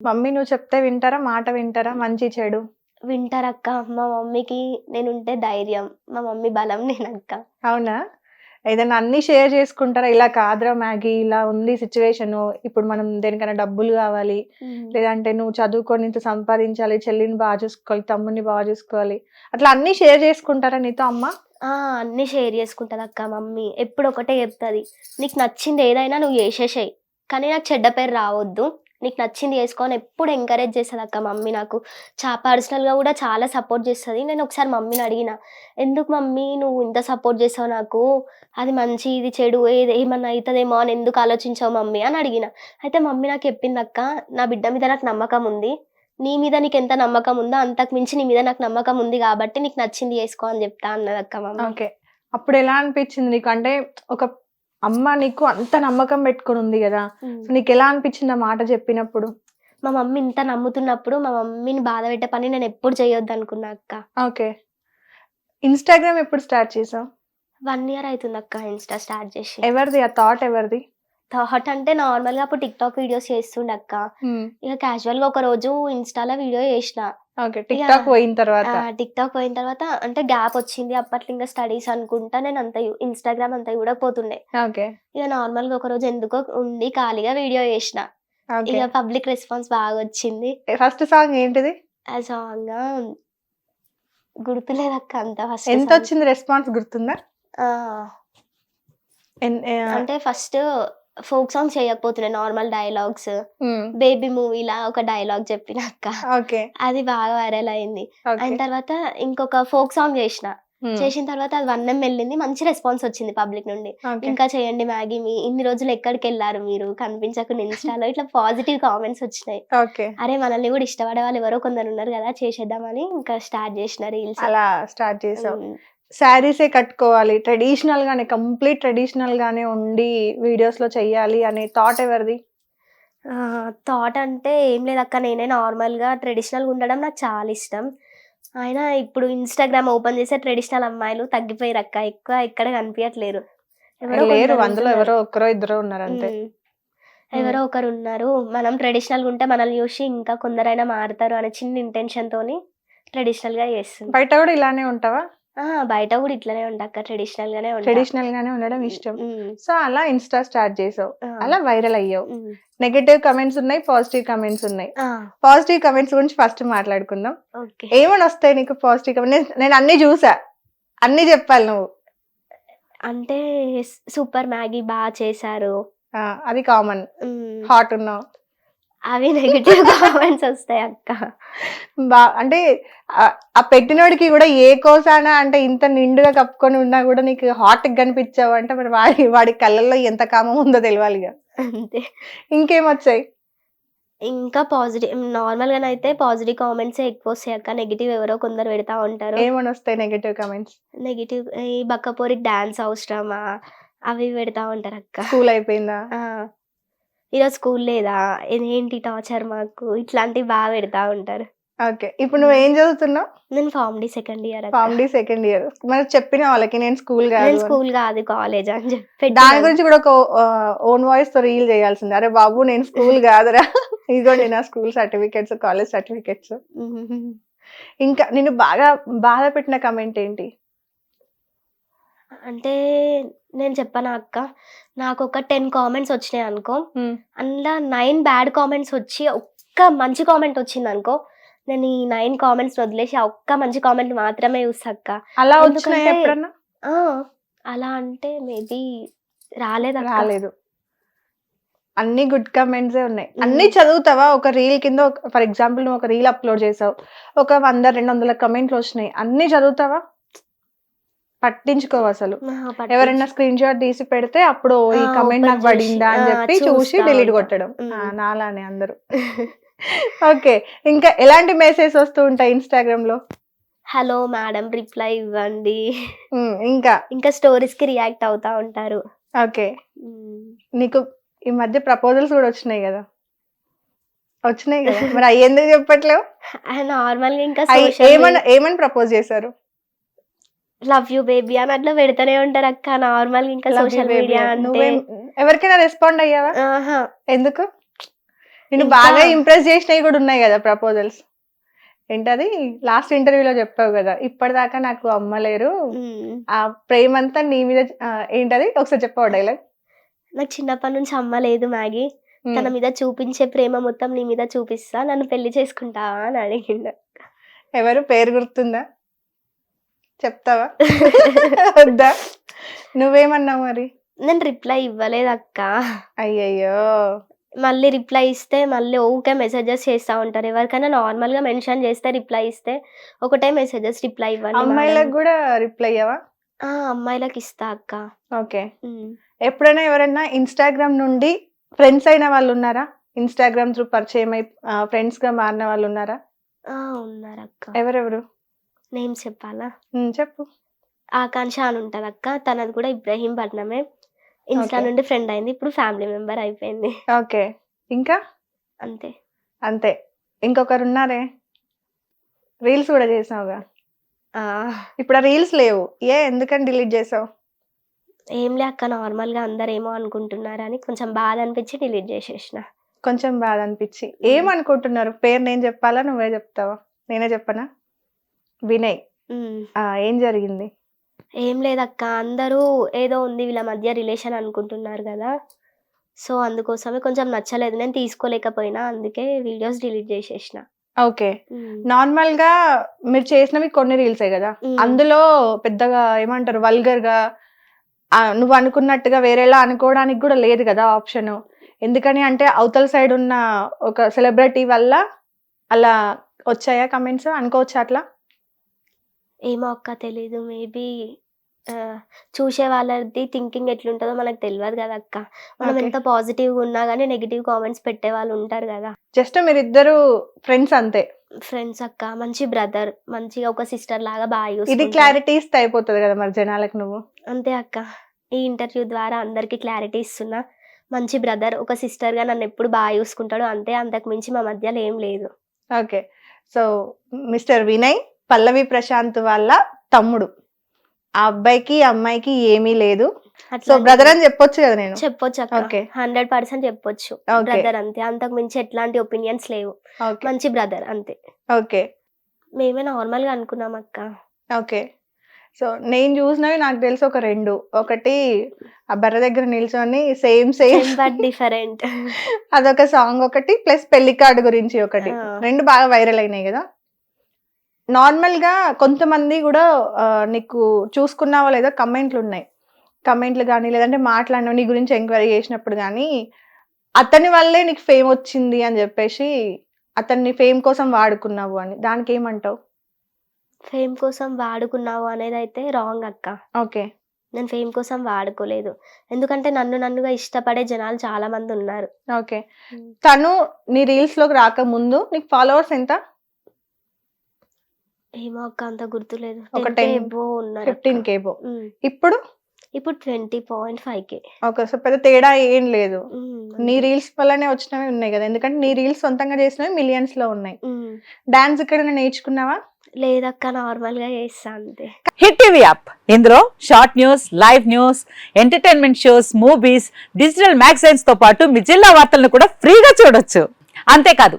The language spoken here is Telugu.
మమ్మీ నువ్వు చెప్తే వింటారా? మాట వింటారా? మంచి చెడు? వింటారక్క. మా మమ్మీకి నేనుంటే ధైర్యం. మా మమ్మీ బలం నేనక్క. అవునా? ఏదైనా అన్ని షేర్ చేసుకుంటారా? ఇలా కాదురా మ్యాగీ ఇలా ఉంది సిచ్యువేషన్. ఇప్పుడు మనం దేనికైనా డబ్బులు కావాలి. లేదంటే నువ్వు చదువుకొని ఇంత సంపాదించాలి. చెల్లిని బాగా చూసుకోవాలి. తమ్ముని బాగా చూసుకోవాలి. అట్లా అన్ని షేర్ చేసుకుంటారా నీతో అమ్మ? అన్నీ షేర్ చేసుకుంటది అక్క మమ్మీ. ఎప్పుడు ఒకటే చెప్తుంది. నీకు నచ్చింది ఏదైనా నువ్వు చేసేసేయి. కానీ నాకు చెడ్డ పేరు రావద్దు. నీకు నచ్చింది చేసుకొని ఎప్పుడు ఎంకరేజ్ చేస్తుంది అక్క మమ్మీ నాకు. చా పర్సనల్గా కూడా చాలా సపోర్ట్ చేస్తుంది. నేను ఒకసారి మమ్మీని అడిగిన ఎందుకు మమ్మీ నువ్వు ఇంత సపోర్ట్ చేసావు నాకు? అది మంచి ఇది చెడు ఏది ఏమన్నా అవుతుందేమో అని ఎందుకు ఆలోచించావు మమ్మీ? అని అడిగిన. అయితే మమ్మీ నాకు చెప్పింది అక్క నా బిడ్డ మీద నాకు నమ్మకం ఉంది. నీ మీద నీకు ఎంత నమ్మకం ఉందో అంతకు మించి నీ మీద నాకు నమ్మకం ఉంది కాబట్టి నీకు నచ్చింది చేసుకో అని చెప్తా అన్నది అక్క మమ్మీ. ఓకే. అప్పుడు ఎలా అనిపించింది నీకు? అంటే ఒక అమ్మ నీకు అంత నమ్మకం పెట్టుకొని ఉంది కదా. సో నీకు ఎలా అనిపించింది ఆ మాట చెప్పినప్పుడు? మా మమ్మీ ఇంత నమ్ముతున్నప్పుడు మా మమ్మీని బాధ పెట్టే పని నేను ఎప్పుడు చేయొద్దు అనుకున్నా అక్క. ఓకే. ఇన్స్టాగ్రామ్ ఎప్పుడు స్టార్ట్ చేసావు? వన్ ఇయర్ అవుతుంది అక్క ఇన్స్టా స్టార్ట్ చేసి. ఎవరిది? ఆ థాట్ ఎవరిది? థాట్ అంటే నార్మల్గా అప్పుడు టిక్ టాక్ వీడియోస్ చేస్తుండే అక్క. ఇక క్యాజువల్గా ఒక రోజు ఇన్స్టాలో వీడియో చేసిన. ఓకే టిక్ టాక్ పోయిన తర్వాత? టిక్ టాక్ పోయిన తర్వాత అంటే గ్యాప్ వచ్చింది అప్పట్లో ఇంకా స్టడీస్ అనుకుంటా నేను అంత ఇన్స్టాగ్రామ్ అంత చూడకపోతుండే ఓకే. ఇక నార్మల్గా ఒక రోజు ఎందుకో ఉండి ఖాళీగా వీడియో చేసిన. ఇక పబ్లిక్ రెస్పాన్స్ బాగా వచ్చింది. ఫస్ట్ సాంగ్ ఏంటిది? ఆ సాంగ్ గుర్తులేదక్క అంత ఫస్ట్ ఎంత వచ్చింది రెస్పాన్స్ గుర్తుందా? అంటే ఫస్ట్ ఫోక్ సాంగ్ చేయకపోతుండే నార్మల్ డైలాగ్స్ బేబీ మూవీలా ఒక డైలాగ్ చెప్పినాక ఓకే అది బాగా వైరల్ అయింది. అయిన తర్వాత ఇంకొక ఫోక్ సాంగ్ చేసిన. ఉమ్, చేసిన తర్వాత అది వన్ ఎం వెళ్ళింది. మంచి రెస్పాన్స్ వచ్చింది పబ్లిక్ నుండి. ఇంకా చేయండి మ్యాగీ మీ ఇన్ని రోజులు ఎక్కడికి వెళ్ళారు మీరు? కనిపించకుండా ఇన్స్టాలో. ఇట్లా పాజిటివ్ కామెంట్స్ వచ్చినాయి. అరే మనల్ని కూడా ఇష్టపడే వాళ్ళు ఎవరో కొందరు ఉన్నారు కదా చేసేద్దామని ఇంకా స్టార్ట్ చేసిన రీల్స్ అలా స్టార్ట్ చేసావు. శారీసే కట్టుకోవాలి. ట్రెడిషనల్ గానే కంప్లీట్ ట్రెడిషనల్ గానే ఉండి వీడియోస్లో చెయ్యాలి అనే థాట్ ఎవరిది? థాట్ అంటే ఏం లేదు అక్క నేనే నార్మల్గా ట్రెడిషనల్గా ఉండడం నాకు చాలా ఇష్టం. అయినా ఇప్పుడు ఇన్స్టాగ్రామ్ ఓపెన్ చేసే ట్రెడిషనల్ అమ్మాయిలు తగ్గిపోయారు అక్క ఎక్కువ ఎక్కడ కనిపించట్లేరు ఎవరో లేరు కొందరు అందులో ఉంటున్నారు. ఎవరో ఒక్కరో ఇద్దరు ఉన్నారు అంతే. ఎవరో ఒకరు ఉన్నారు మనం ట్రెడిషనల్గా ఉంటే మనల్ని చూసి ఇంకా కొందరైనా మారుతారు అనే చిన్న ఇంటెన్షన్ తోని ట్రెడిషనల్గా చేస్తుంది బయట కూడా ఇలానే ఉంటావా? బయట కూడా ఇట్లనే ఉంటా ట్రెడిషనల్ గానే ఉంటా. ట్రెడిషనల్ గానే ఉండడం ఇష్టం. ఉమ్, సో అలా ఇన్స్టా స్టార్ట్ చేసావు. ఆ, అలా వైరల్ అయ్యావు. ఉమ్, నెగటివ్ కమెంట్స్ ఉన్నాయి పాజిటివ్ కమెంట్స్ ఉన్నాయి. ఆ, పాజిటివ్ కమెంట్స్ గురించి ఫస్ట్ మాట్లాడుకుందాం. ఓకే. ఏమని వస్తాయి నీకు పాజిటివ్ కమెంట్స్ నేను అన్ని చూసా. అన్ని చెప్పాలి నువ్వు. అంటే సూపర్ మ్యాగీ బాగా చేశారు. ఆ, అది కామన్ ఉమ్, హాట్ ఉన్నావు. అవి నెగిటివ్ కామెంట్స్ వస్తాయి అక్క. బా అంటే ఆ- పెట్టినోడికి కూడా ఏ కోసానా అంటే ఇంత నిండుగా కప్పుకొని ఉన్నా కూడా నీకు హాట్ కనిపించావు అంటే మరి వాడి వాడి కళ్ళల్లో ఎంత కామం ఉందో తెలియాలిగా అంతే. ఇంకేం వచ్చాయి ఇంకా పాజిటివ్ నార్మల్ గానైతే పాజిటివ్ కామెంట్స్ ఎక్కువ వస్తాయి అక్క. నెగిటివ్ ఎవరో కొందరు పెడతా ఉంటారు. ఏమని వస్తాయి నెగటివ్ కమెంట్స్ నెగిటివ్ ఈ బక్కపోరికి డాన్స్ అవసరమా? అవి పెడతా ఉంటారు అక్క. స్కూల్ అయిపోయిందా? ఈరోజు స్కూల్ లేదా? ఇదేంటి టార్చర్ మాకు? ఇట్లాంటివి బాగా పెడతా ఉంటారు. ఓకే. ఇప్పుడు నువ్వు ఏం చదువుతున్నావు? నేను pharm D second year pharm D second year. మరి చెప్పిన వాళ్ళకి నేను స్కూల్ కాదు నేను. స్కూల్ కాదు కాలేజ్ అని చెప్పి దాని గురించి కూడా ఒక ఓన్ వాయిస్తో రీల్ చేయాల్సింది. అరే బాబు నేను స్కూల్ కాదురా. ఇదిగోండి నా స్కూల్ సర్టిఫికెట్స్ కాలేజ్ సర్టిఫికెట్స్. ఇంకా నిన్ను బాగా బాధ పెట్టిన కమెంట్ ఏంటి? అంటే నేను చెప్పాను అక్క? నాకు ఒక టెన్ కామెంట్స్ వచ్చినాయి అనుకో. అందులో నైన్ బ్యాడ్ కామెంట్స్ వచ్చి ఒక్క మంచి కామెంట్ వచ్చింది అనుకో నేను ఈ నైన్ కామెంట్స్ వదిలేసి ఆ ఒక్క మంచి కామెంట్ మాత్రమే అలా ఎందుకంటే- వచ్చినాయి ఎప్పుడన్నా? ఆ, అలా అంటే మేబీ రాలేదు రాలేదు. అన్ని గుడ్ కమెంట్స్ ఉన్నాయి. అన్ని చదువుతావా? ఒక రీల్ కింద ఫర్ ఎగ్జాంపుల్ నువ్వు ఒక రీల్ అప్లోడ్ చేసావు. ఒక వంద రెండు వందల కమెంట్లు వచ్చినాయి. అన్ని చదువుతావా? పట్టించుకోవు అసలు. ఎవరైనా స్క్రీన్ షాట్ తీసి పెడితే అప్పుడు ఈ కమెంట్ నాకు పడిందా అని చెప్పి చూసి డిలీట్. కొట్టడం. నాలానే అందరూ. ఓకే ఇంకా ఎలాంటి మెసేజ్ వస్తూ ఉంటాయి ఇన్స్టాగ్రామ్లో హలో మేడం రిప్లై ఇవ్వండి. ఇంకా? ఇంకా స్టోరీస్కి రియాక్ట్ అవుతా ఉంటారు. ఓకే. నీకు ఈ మధ్య ప్రపోజల్స్ కూడా వచ్చినాయి కదా? వచ్చినాయి కదా? మరి అవి ఎందుకు చెప్పట్లేవు? నార్మల్గా ఇంకా ఏమని ఏమని ప్రపోజ్ చేశారు? లవ్ యూ బేబీ అని అట్లా పెడతానే ఉంటారు అక్క. నార్మల్ ఇంకా సోషల్ మీడియా. అంటే ఎవరికైనా రెస్పాండ్ అయ్యావా? ఎందుకు? నేను బాగా ఇంప్రెస్ చేసినవి కూడా ఉన్నాయి కదా ప్రపోజల్స్ ఏంటది? లాస్ట్ ఇంటర్వ్యూలో చెప్పావు కదా ఇప్పటిదాకా నాకు అమ్మ లేరు. ఉమ్. ఆ ప్రేమ అంతా నీ మీద ఏంటది? ఒకసారి చెప్పావు డైలాగ్ నాకు చిన్నప్పటి నుంచి అమ్మ లేదు మ్యాగీ. తన మీద చూపించే ప్రేమ మొత్తం నీ మీద చూపిస్తా నన్ను పెళ్ళి చేసుకుంటావా అని అడిగిండు. ఎవరు? పేరు గుర్తుందా? చెప్తావా? వద్దా? నువ్వేమన్నావు మరి? నేను రిప్లై ఇవ్వలేదు అక్క. అయ్యయ్యో. మళ్ళీ రిప్లై ఇస్తే మళ్ళీ ఊకే మెసేజెస్ చేస్తూ ఉంటారు. ఎవరికైనా నార్మల్గా మెన్షన్ చేస్తే రిప్లై ఇస్తే ఒకటే మెసేజెస్ రిప్లై ఇవ్వండి అమ్మాయిలకు. కూడా రిప్లై అయ్యావా ఆ, అమ్మాయిలకు ఇస్తా అక్క. ఓకే. ఉమ్. ఎప్పుడైనా ఎవరైనా ఇన్స్టాగ్రామ్ నుండి ఫ్రెండ్స్ అయిన వాళ్ళు ఉన్నారా? ఇన్స్టాగ్రామ్ త్రూ పరిచయం అయి ఫ్రెండ్స్గా మారిన వాళ్ళు ఉన్నారా? ఆ, ఉన్నారు అక్క ఎవరెవరు? నేమ్ చెప్పాలా? చెప్పు. ఆకాంక్ష అని ఉంటది అక్క. తనది కూడా ఇబ్రహీంపట్నమే ఇన్స్టా Okay. నుండి ఫ్రెండ్ అయింది. ఇప్పుడు ఫ్యామిలీ మెంబర్ అయిపోయింది. ఓకే. ఇంకా? అంతే. అంతే. ఇంకొకరు ఉన్నారే? రీల్స్ కూడా చేసావుగా ఇప్పుడు ఆ రీల్స్ లేవు. ఏ ఎందుకని డిలీట్ చేసావు? ఏం లే అక్క నార్మల్గా అందరు ఏమో అనుకుంటున్నారని కొంచెం బాధ అనిపించి డిలీట్ చేసేసిన. కొంచెం బాధ అనిపించి. ఏమనుకుంటున్నారు? పేరు నేను చెప్పాలా? నువ్వే చెప్తావా? నేనే చెప్పనా? వినయ్. ఆ, ఏం జరిగింది? ఏం లేదక్క అందరూ ఏదో ఉంది వీళ్ళ మధ్య రిలేషన్ అనుకుంటున్నారు కదా. సో అందుకోసమే కొంచెం నచ్చలేదు. నేను తీసుకోలేకపోయినా అందుకే వీడియోస్ డిలీట్ చేసేసిన. ఓకే. నార్మల్గా మీరు చేసినవి కొన్ని రీల్సే కదా? అందులో పెద్దగా ఏమంటారు వల్గర్గా ఆ, నువ్వు అనుకున్నట్టుగా వేరేలా అనుకోవడానికి కూడా లేదు కదా ఆప్షన్. ఎందుకని అంటే అవతల సైడ్ ఉన్న ఒక సెలబ్రిటీ వల్ల అలా వచ్చాయా కమెంట్స్? అనుకోవచ్చా అట్లా? ఏమో అక్క తెలీదు మేబీ చూసే వాళ్ళది థింకింగ్ ఎట్లుంటుందో మనకు తెలియదు కదా అక్క. మనం. ఎంత పాజిటివ్ ఉన్నా కానీ నెగిటివ్ కామెంట్స్ పెట్టే వాళ్ళు ఉంటారు కదా. జస్ట్ మీరిద్దరు ఫ్రెండ్స్ అంతే. ఫ్రెండ్స్ అక్క మంచి బ్రదర్ మంచిగా ఒక సిస్టర్ లాగా బాగా ఇది చూసుకుంటారు. క్లారిటీ ఇస్తే అయిపోతుంది కదా మరి జనాలకు నువ్వు. అంతే అక్క. ఈ ఇంటర్వ్యూ ద్వారా అందరికి క్లారిటీ ఇస్తున్నా. మంచి బ్రదర్ ఒక సిస్టర్గా నన్ను ఎప్పుడు బాగా చూసుకుంటాడు అంతే అంతకు మించి మా మధ్యలో ఏం లేదు. Okay. So mister Vinay Pallavi Prashanth వాళ్ళ తమ్ముడు. ఆ అబ్బాయికి అమ్మాయికి ఏమీ లేదు. సో బ్రదర్ అని చెప్పొచ్చు కదా నేను? చెప్పొచ్చు అక్క. Okay. హండ్రెడ్ పర్సెంట్ చెప్పొచ్చు. బ్రదర్ అంతే. అంతకు మించి ఎట్లాంటి ఒపీనియన్స్ లేవు. ఓకే మంచి బ్రదర్ అంతే. ఓకే మేమే నార్మల్గా అనుకున్నాం అక్క. ఓకే సో నేను చూసినవి నాకు తెలిసి ఒక రెండు. ఒకటి ఆ బర్ర దగ్గర నిల్చొని సేమ్ సేమ్ బట్ డిఫరెంట్ అదొక సాంగ్ ఒకటి ప్లస్ పెళ్ళి కార్డు గురించి ఒకటి. రెండు బాగా వైరల్ అయినాయి కదా? నార్మల్గా కొంతమంది కూడా నీకు చూసుకున్నావో లేదో కమెంట్లు ఉన్నాయి. కమెంట్లు కానీ లేదంటే మాట్లాడిన నీ గురించి ఎంక్వైరీ చేసినప్పుడు కానీ అతని వల్లే నీకు ఫేమ్ వచ్చింది అని చెప్పేసి అతన్ని ఫేమ్ కోసం వాడుకున్నావు అని. దానికి ఏమంటావు? ఫేమ్ కోసం వాడుకున్నావు అనేది అయితే రాంగ్ అక్క. ఓకే. నేను ఫేమ్ కోసం వాడుకోలేదు. ఎందుకంటే నన్ను నన్నుగా ఇష్టపడే జనాలు చాలా మంది ఉన్నారు. ఓకే. తను నీ రీల్స్లోకి రాకముందు నీకు ఫాలోవర్స్ ఎంత? ఏమో అక్క అంత గుర్తులేదు. ఒక 10K 10, above ఉన్నారు ఫిఫ్టీన్. కేబో. ఇప్పుడు? ఇప్పుడు twenty point five K. Okay so పెద్ద తేడా ఏం లేదు. నీ రీల్స్ వల్లనే వచ్చినవి ఉన్నాయి కదా. ఎందుకంటే నీ రీల్స్ సొంతంగా చేసినవి మిలియన్స్లో ఉన్నాయి. డాన్స్ ఇక్కడ నేర్చుకున్నావా? లేదక్క నార్మల్గా చేస్తా అంతే. హిట్ టీవీ యాప్ ఇందులో short news live news entertainment shows movies digital మ్యాగజైన్స్తో పాటు మీ జిల్లా వార్తలను కూడా ఫ్రీగా చూడొచ్చు. అంతేకాదు